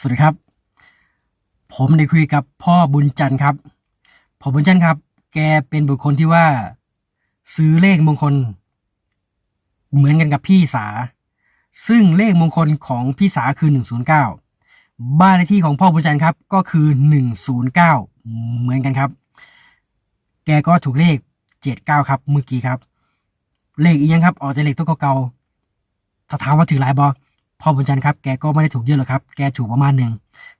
สวัสดีครับ ผมได้คุยกับพ่อบุญจันทร์ครับพ่อบุญจันทร์ครับ แกเป็นบุคคลที่ว่า ซื้อเลขมงคล เหมือนกันกับพี่สา ซึ่งเลขมงคลของพี่สาคือ 109 บ้านเลขที่ของพ่อบุญจันทร์ครับ ก็คือ 109 เหมือนกันครับ แกก็ถูกเลข 79 ครับเมื่อกี้ครับ เลขอีกยังครับ ออกจากเลขตัวเก่าถ้าถามว่าถือหลายบอ พ่อบุญจันทร์ครับแกก็ไม่ได้ถูกเยอะหรอกครับ แกถูกประมาณหนึ่ง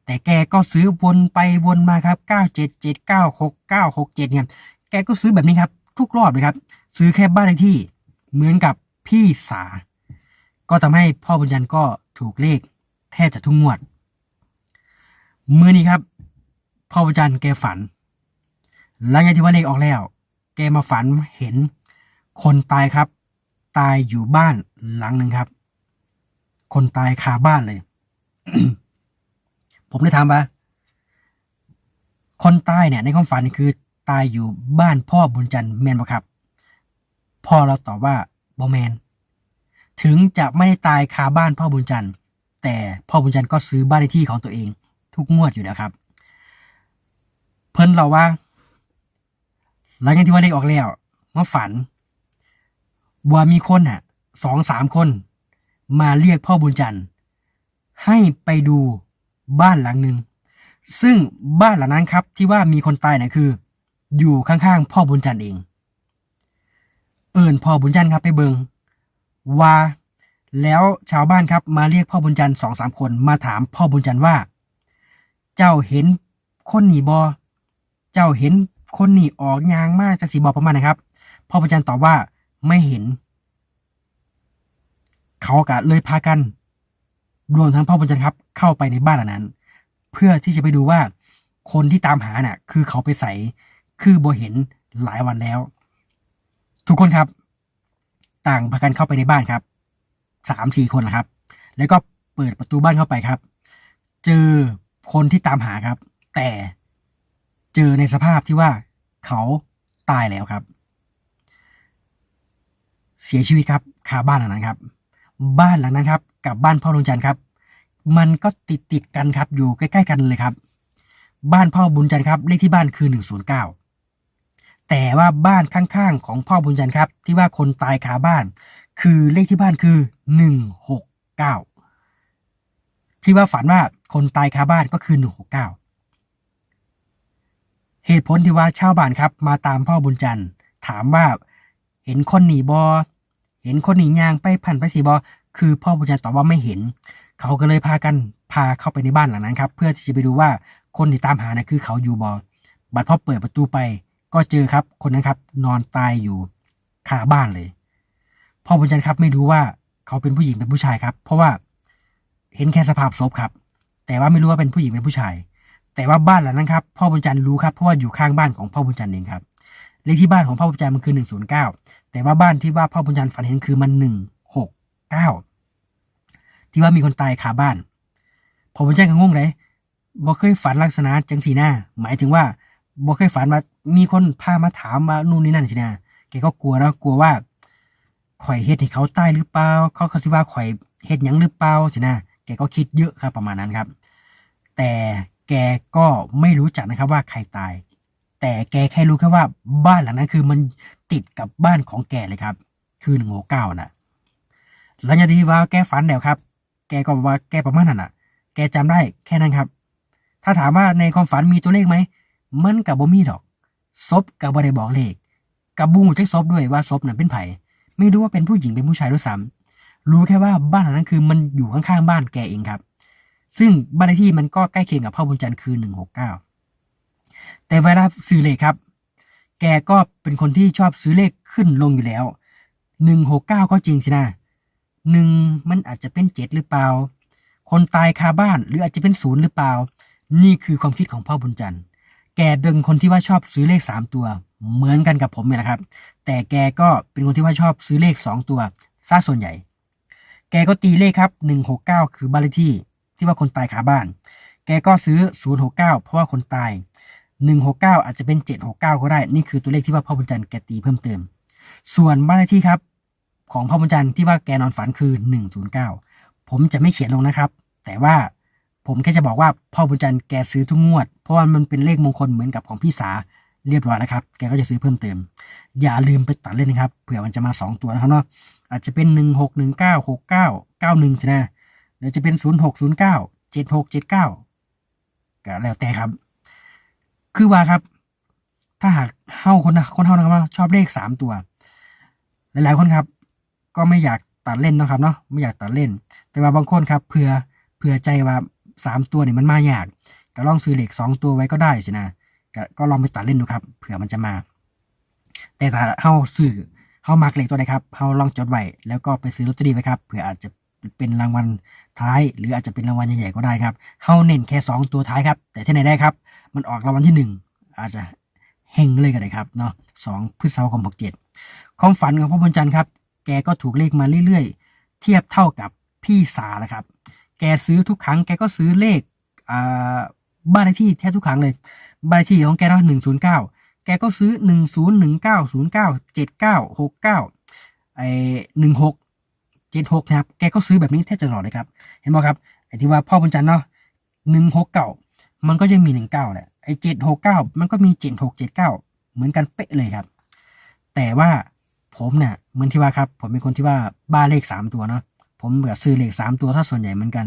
แต่แกก็ซื้อวนไปวนมาครับ 97796967เนี่ยแกก็ซื้อแบบนี้ครับ ทุกรอบเลยครับ ซื้อแค่บ้านเลขที่เหมือนกับพี่สา ก็ทำให้พ่อบุญจันทร์ก็ถูกเลขแทบจะทุกงวดเมื่อนี้ครับพ่อบุญจันทร์แกฝันหลังจากที่ว่าเลขออกแล้ว แกมาฝันเห็นคนตายครับ ตายอยู่บ้านหลังหนึ่งครับ คนตายคาบ้านเลย ผมได้ถามว่าคนตายเนี่ย ในความฝันคือตายอยู่บ้านพ่อบุญจันทร์แมนบ่ครับ พ่อเราตอบว่าบอแมน ถึงจะไม่ได้ตายคาบ้านพ่อบุญจันทร์แต่พ่อบุญจันทร์ก็ซื้อบ้านเลขที่ของตัวเอง ทุกงวดอยู่แล้วครับ เพิ่นเราว่าหลังจากที่ว่าเลขออกแล้วมาฝันว่ามีคนอะสองสามคน มาเรียกพ่อบุญจันทร์ให้ไปดูบ้านหลังหนึ่งซึ่งบ้านหลังนั้นครับที่ว่ามีคนตายน่ะคือ อยู่ข้างๆพ่อบุญจันทร์เอง เอิญพ่อบุญจันทร์ครับไปเบิงว่าแล้วชาวบ้านครับมาเรียกพ่อบุญจันทร์สองสามคนมาถามพ่อบุญจันทร์ว่า เจ้าเห็นคนหนีบอเจ้าเห็นคนหนีออกยางมากจะสีบอประมาณนะครับพ่อบุญจันทร์ตอบว่าไม่เห็น เขากะเลยพากัน รวมทั้งพ่อบุญจันทร์ครับ เข้าไปในบ้านหลังนั้น เพื่อที่จะไปดูว่าคนที่ตามหาน่ะ คือเขาไปใส่คือบ่เห็นหลายวันแล้ว ทุกคนครับ ต่างพากันเข้าไปในบ้านครับสามสี่คนนะครับ แล้วก็เปิดประตูบ้านเข้าไปครับ เจอคนที่ตามหาครับ แต่เจอในสภาพที่ว่าเขาตายแล้วครับ เสียชีวิตครับคาบ้านหลังนั้นครับ บ้านหลังนั้นครับ กับบ้านพ่อลุงจันทร์ครับ มันก็ติดติดกันครับ อยู่ใกล้ๆกันเลยครับ บ้านพ่อบุญจันทร์ครับ เลขที่บ้านคือหนึ่งศูนย์เก้าแต่ว่าบ้านข้างๆของพ่อบุญจันทร์ครับ ที่ว่าคนตายคาบ้าน คือเลขที่บ้านคือหนึ่งหกเก้าที่ว่าฝันว่าคนตายคาบ้านก็คือหนึ่งหกเก้าเหตุผลที่ว่าชาวบ้านครับ มาตามพ่อบุญจันทร์ถามว่าเห็นคนหนีบอ เห็นคนหนียางไปพันไปสีบอคือพ่อบุญจันทร์ตอบว่าไม่เห็น เขาก็เลยพากันพาเข้าไปในบ้านหลังนั้นครับ เพื่อที่จะไปดูว่าคนที่ตามหานะคือเขาอยู่บอบัดพอเปิดประตูไป ก็เจอครับ คนนั้นครับ นอนตายอยู่คาบ้านเลย พ่อบุญจันครับไม่รู้ว่าเขาเป็นผู้หญิงเป็นผู้ชายครับ เพราะว่าเห็นแค่สภาพศพครับ แต่ว่าไม่รู้ว่าเป็นผู้หญิงเป็นผู้ชาย แต่ว่าบ้านหลังนั้นครับพ่อบุญจันทร์รู้ครับเพราะว่าอยู่ข้างบ้านของพ่อบุญจันทร์เองครับเลขที่บ้านของพ่อบุญจันทร์มันคือหนึ่งศูนย์เก้า แต่ว่าบ้านที่ว่าพ่อบุญจันทร์ฝันเห็นคือมันหนึ่งหกเก้าที่ว่ามีคนตายคาบ้านพ่อบุญจันก็งงเลยบ่เคยฝันลักษณะจังสีหน้า หมายถึงว่าบ่เคยฝันว่ามีคนพามาถามมานู่นนี่นั่นสินะแกก็กลัวนะกลัวว่าข่อยเฮ็ดให้เขาตายหรือเปล่าเขาเขาสิว่าข่อยเฮ็ดหยังหรือเปล่าสินะแกก็คิดเยอะครับประมาณนั้นครับ แต่แกก็ไม่รู้จักนะครับว่าใครตาย แต่แกแค่รู้แค่ว่าบ้านหลังนั้นคือมันติดกับบ้านของแกเลยครับ คือหนึ่งหกเก้าน่ะหลังจากที่ว่าแกฝันแล้วครับ แกก็บอกว่าแกประมาณนั้นน่ะ แกจำได้แค่นั้นครับ ถ้าถามว่าในความฝันมีตัวเลขไหมมันกับบ่มีดอกศพกับบ่ได้บอกเลขกับบูงจักศพด้วยว่าศพนั้นเป็นไผ่ไม่รู้ว่าเป็นผู้หญิงเป็นผู้ชายด้วยซ้ำรู้แค่ว่าบ้านหลังนั้นคือมันอยู่ข้างๆบ้านแกเองครับ ซึ่งบ้านเลขที่มันก็ใกล้เคียงกับพ่อบุญจันทร์คือหนึ่งหกเก้า แต่เวลาซื้อเลขครับ แกก็เป็นคนที่ชอบซื้อเลขขึ้นลงอยู่แล้วหนึ่งหกเก้าก็จริงสินะหนึ่งมันอาจจะเป็นเจ็ดหรือเปล่า คนตายคาบ้านหรืออาจจะเป็นศูนย์หรือเปล่า นี่คือความคิดของพ่อบุญจันทร์ แกเป็นคนที่ว่าชอบซื้อเลขสามตัว เหมือนกันกับผมเนี่ยแหละครับ แต่แกก็เป็นคนที่ว่าชอบซื้อเลขสองตัวซะส่วนใหญ่ แกก็ตีเลขครับหนึ่งหกเก้าคือบ้านเลขที่ที่ว่าคนตายคาบ้าน แกก็ซื้อศูนย์หกเก้าเพราะว่าคนตาย หนึ่งหกเก้าอาจจะเป็นเจ็ดหกเก้าก็ได้ นี่คือตัวเลขที่ว่าพ่อบุญจันทร์แกตีเพิ่มเติม ส่วนบ้านเลขที่ครับ ของพ่อบุญจันทร์ที่ว่าแกนอนฝันคือหนึ่งศูนย์เก้าผมจะไม่เขียนลงนะครับ แต่ว่าผมแค่จะบอกว่าพ่อบุญจันทร์แกซื้อทุกงวด เพราะว่ามันเป็นเลขมงคลเหมือนกับของพี่สาเรียบร้อยแล้วครับ แกก็จะซื้อเพิ่มเติม อย่าลืมไปตัดเล่นนะครับ เผื่อมันจะมา 2 ตัวนะครับเนาะ อาจจะเป็น 1 6 1 9 6 9 9 1ใช่ไหมหรือจะเป็น 0 6 0 9 7 6 7 9ก็แล้วแต่ครับ คือว่าครับ ถ้าหากเฮาคนนะคนเฮานะครับว่าชอบเลขสามตัว หลายๆคนครับ ก็ไม่อยากตัดเล่นนะครับเนาะไม่อยากตัดเล่น แต่ว่าบางคนครับเผื่อเผื่อใจว่าสามตัวเนี่ยมันมายากก็ลองซื้อเลขสองตัวไว้ก็ได้สินะก็ก็ลองไปตัดเล่นดูครับเผื่อมันจะมา แต่ถ้าเฮาซื้อเฮามักเลขตัวใดครับเฮาลองจดไว้แล้วก็ไปซื้อลอตเตอรี่ไว้ครับเผื่ออาจจะ เป็นรางวัลท้าย หรืออาจจะเป็นรางวัลใหญ่ๆก็ได้ครับเฮาเน้นแค่สองตัวท้ายครับ แต่ที่ไหนได้ครับ มันออกรางวัลที่หนึ่งอาจจะเฮงเลยก็ได้ครับเนาะสองพฤษภาคมหกเจ็ดความฝันของพ่อบุญจันทร์ครับ แกก็ถูกเลขมาเรื่อยๆ เทียบเท่ากับพี่สาแล้วครับ แกซื้อทุกครั้ง แกก็ซื้อเลขอ่าบ้านเลขที่แทบทุกครั้งเลย บ้านเลขที่ของแกเนาะหนึ่งศูนย์เก้าแกก็ซื้อหนึ่งศูนย์หนึ่งเก้าศูนย์เก้าเจ็ดเก้าหกเก้าไอหนึ่งหก จ็ดหกนะครับ แกก็ซื้อแบบนี้แทบจะตลอดเลยครับ เห็นไหมครับ ไอ้ที่ว่าพ่อบุญจันทร์เนาะหนึ่งหกเก้ามันก็ยังมีหนึ่งเก้าแหละ ไอเจ็ดหกเก้ามันก็มีเจ็ดหกเจ็ดเก้าเหมือนกันเป๊ะเลยครับ แต่ว่าผมเนี่ยเหมือนที่ว่าครับ ผมเป็นคนที่ว่าบ้าเลขสามตัวเนาะ ผมแบบซื้อเลขสามตัวถ้าส่วนใหญ่เหมือนกัน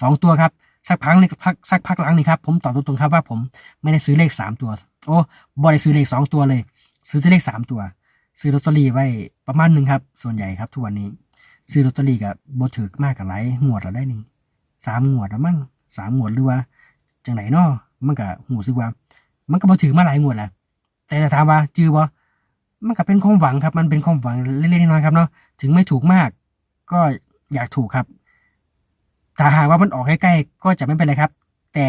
สองตัวครับ สักพักนี่พักสักพักหลังนี่ครับผมตอบตรงๆครับว่าผมไม่ได้ซื้อเลขสามตัว โอ้บอได้ซื้อเลขสองตัวเลย ซื้อแต่เลขสามตัว ซื้อลอตเตอรี่ไว้ประมาณหนึ่งครับ ส่วนใหญ่ครับทุกวันนี้ ซื้อลอตเตอรี่กับบถือมากกับไรงวดเราได้นี่สามงวดแล้วมั้งสามงวดหรือว่าจังไหนเนาะมันก็หูซึกว่า มันก็บถือมาหลายงวดแหละแต่จะถามว่าจือบ่มันก็เป็นความหวังครับ มันเป็นความหวังเล็กๆน้อยๆครับเนาะถึงไม่ถูกมาก ก็อยากถูกครับถ้าหากว่ามันออกใกล้ๆก็จะไม่เป็นไรครับ แต่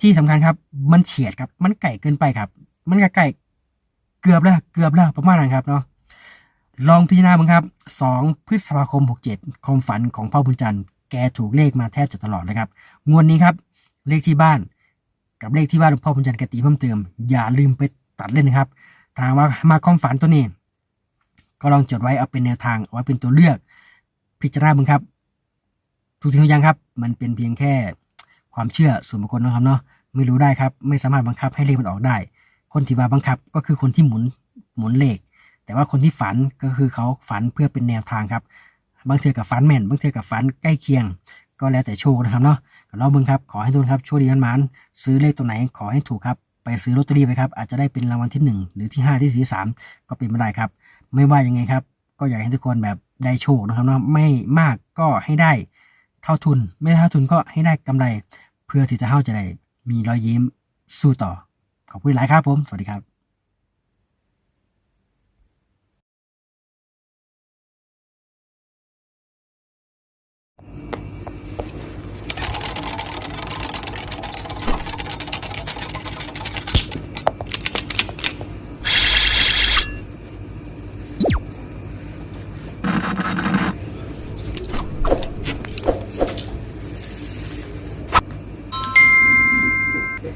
ที่สำคัญครับ มันเฉียดครับ มันไก่เกินไปครับ มันก็ไก่เกือบแล้ว เกือบแล้วประมาณนั้นครับเนาะ ลองพิจารณาบ้างครับสองพฤษภาคมหกเจ็ดความฝันของพ่อบุญจันทร์แกถูกเลขมาแทบจะตลอดนะครับ งวดนี้ครับ เลขที่บ้านกับเลขที่ว่าหลวงพ่อบุญจันทร์แกตีเพิ่มเติม อย่าลืมไปตัดเล่นนะครับถามว่ามาความฝันตัวนี้ ก็ลองจดไว้เอาเป็นแนวทางเอาไว้เป็นตัวเลือก พิจารณาบ้างครับทุกทิ้งทุกอย่างครับ มันเป็นเพียงแค่ความเชื่อส่วนบุคคลนะครับเนาะไม่รู้ได้ครับ ไม่สามารถบังคับให้เลขมันออกได้ คนที่ว่าบังคับก็คือคนที่หมุนหมุนเลข แต่ว่าคนที่ฝันก็คือเขาฝันเพื่อเป็นแนวทางครับ บางเทือกับฝันแม่น บางเทือกับฝันใกล้เคียง ก็แล้วแต่โชคนะครับเนาะก็ลองเบิ่งครับ ขอให้ทุนครับโชคดีกันมานซื้อเลขตัวไหนขอให้ถูกครับ ไปซื้อลอตเตอรี่ไปครับ อาจจะได้เป็นรางวัลที่หนึ่งหรือที่ห้าที่สี่สามก็เป็นไม่ได้ครับ ไม่ว่ายังไงครับ ก็อยากให้ทุกคนแบบได้โชคนะครับเนาะ ไม่มากก็ให้ได้เท่าทุน ไม่เท่าทุนก็ให้ได้กำไร เพื่อที่จะเฮาจะได้มีรอยยิ้มสู้ต่อ ขอบคุณหลายครับผม สวัสดีครับ